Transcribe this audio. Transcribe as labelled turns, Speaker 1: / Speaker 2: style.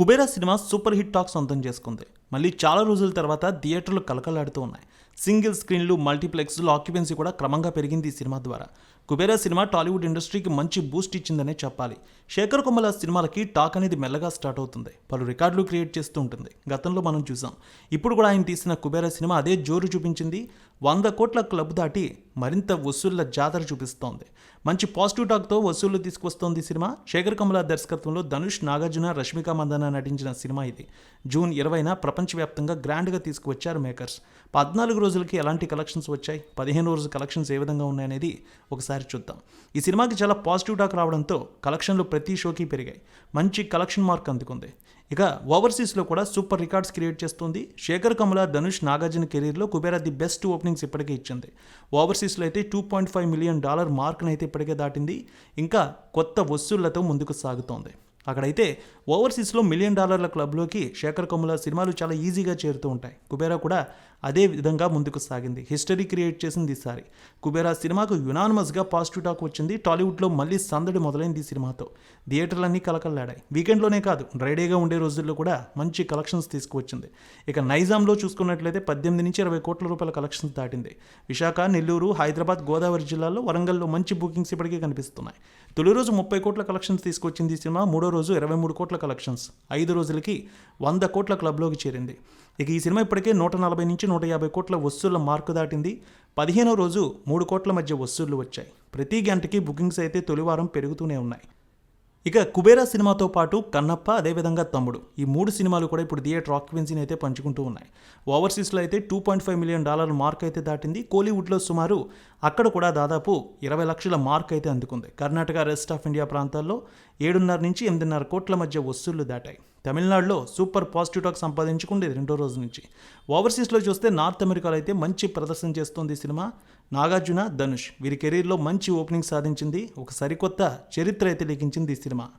Speaker 1: Kubera cinema super hit talk సొంతం చేసుకుంది. మళ్ళీ చాలా రోజుల తర్వాత థియేటర్లు కలకలాడుతూ ఉన్నాయి. సింగిల్ స్క్రీన్లు మల్టీప్లెక్స్లు ఆక్యుపెన్సీ కూడా క్రమంగా పెరిగింది ఈ సినిమా ద్వారా. కుబేరా సినిమా టాలీవుడ్ ఇండస్ట్రీకి మంచి బూస్ట్ ఇచ్చిందనే చెప్పాలి. శేఖర్ కొమ్మల సినిమాలకి టాక్ అనేది మెల్లగా స్టార్ట్ అవుతుంది. పలు రికార్డులు క్రియేట్ చేస్తూ ఉంటుంది. గతంలో మనం చూసాం. ఇప్పుడు కూడా ఆయన తీసిన కుబేరా సినిమా అదే జోరు చూపించింది. వంద కోట్ల క్లబ్ దాటి మరింత వసూళ్ళ జాతర చూపిస్తోంది. మంచి పాజిటివ్ టాక్తో వసూళ్ళు తీసుకొస్తోంది సినిమా. శేఖర్ కమల దర్శకత్వంలో ధనుష్ నాగార్జున రష్మిక మందన నటించిన సినిమా ఇది. జూన్ ఇరవైన ప్రపంచవ్యాప్తంగా గ్రాండ్గా తీసుకువచ్చారు మేకర్స్. పద్నాలుగు రోజులకి ఎలాంటి కలెక్షన్స్ వచ్చాయి? పదిహేను రోజుల కలెక్షన్స్ ఏ విధంగా ఉన్నాయనేది ఒకసారి చూద్దాం. ఈ సినిమాకి చాలా పాజిటివ్ టాక్ రావడంతో కలెక్షన్లు ప్రతి షోకి పెరిగాయి. మంచి కలెక్షన్ మార్క్ అందుకుంది. ఇక ఓవర్సీస్లో కూడా సూపర్ రికార్డ్స్ క్రియేట్ చేస్తుంది. శేఖర్ కమల ధనుష్ నాగార్జున కెరీర్లో కుబేరా ది బెస్ట్ ఓపెనింగ్స్ ఇప్పటికే ఇచ్చింది. ఓవర్సీస్లో అయితే two point five million dollar మార్క్ని అయితే ఇప్పటికే దాటింది. ఇంకా కొత్త వసూళ్ళతో ముందుకు సాగుతోంది. అక్కడైతే ఓవర్సీస్లో మిలియన్ డాలర్ల క్లబ్లోకి శేఖర్ కమ్ముల సినిమాలు చాలా ఈజీగా చేరుతూ ఉంటాయి. కుబేరా కూడా అదే విధంగా ముందుకు సాగింది. హిస్టరీ క్రియేట్ చేసింది ఈసారి కుబేరా సినిమాకు యునానమస్గా పాజిటివ్ టాక్ వచ్చింది. టాలీవుడ్లో మళ్ళీ సందడి మొదలైంది ఈ సినిమాతో. థియేటర్లన్నీ కలకల్లాడాయి. వీకెండ్లోనే కాదు డ్రైడేగా ఉండే రోజుల్లో కూడా మంచి కలెక్షన్స్ తీసుకువచ్చింది. ఇక నైజాంలో చూసుకున్నట్లయితే పద్దెనిమిది నుంచి ఇరవై కోట్ల రూపాయల కలెక్షన్స్ దాటింది. విశాఖ నెల్లూరు హైదరాబాద్ గోదావరి జిల్లాల్లో వరంగల్లో మంచి బుకింగ్స్ ఇప్పటికీ కనిపిస్తున్నాయి. తొలి రోజు ముప్పై కోట్ల కలెక్షన్స్ తీసుకొచ్చింది ఈ సినిమా మూడో రోజు ఇరవై మూడు కోట్ల కలెక్షన్స్ ఐదు రోజులకి వంద కోట్ల క్లబ్లోకి చేరింది. ఇక ఈ సినిమా ఇప్పటికే నూట నలభై నుంచి నూట యాభై కోట్ల వసూళ్ళ మార్కు దాటింది. పదిహేనో రోజు మూడు కోట్ల మధ్య వసూళ్ళు వచ్చాయి. ప్రతి గంటకి బుకింగ్స్ అయితే తొలివారం పెరుగుతూనే ఉన్నాయి. ఇక కుబేరా సినిమాతో పాటు కన్నప్ప అదేవిధంగా తమ్ముడు. ఈ మూడు సినిమాలు కూడా ఇప్పుడు థియేటర్ ఆక్యుపెన్సీని అయితే పంచుకుంటూ ఉన్నాయి. ఓవర్సీస్లో అయితే two point five million dollar mark అయితే దాటింది. కోలీవుడ్లో సుమారు అక్కడ కూడా దాదాపు ఇరవై లక్షల మార్క్ అయితే అందుకుంది. కర్ణాటక రెస్ట్ ఆఫ్ ఇండియా ప్రాంతాల్లో ఏడున్నర నుంచి ఎనిమిదిన్నర కోట్ల మధ్య వసూళ్ళు దాటాయి. తమిళనాడులో సూపర్ పాజిటివ్ టాక్ సంపాదించుకుంది రెండో రోజు నుంచి. ఓవర్సీస్లో చూస్తే నార్త్ అమెరికాలో అయితే మంచి ప్రదర్శన చేస్తోంది సినిమా. నాగార్జున ధనుష్ వీరి కెరీర్లో మంచి ఓపెనింగ్ సాధించింది. ఒక సరికొత్త చరిత్ర అయితే లిఖించింది ఈ సినిమా.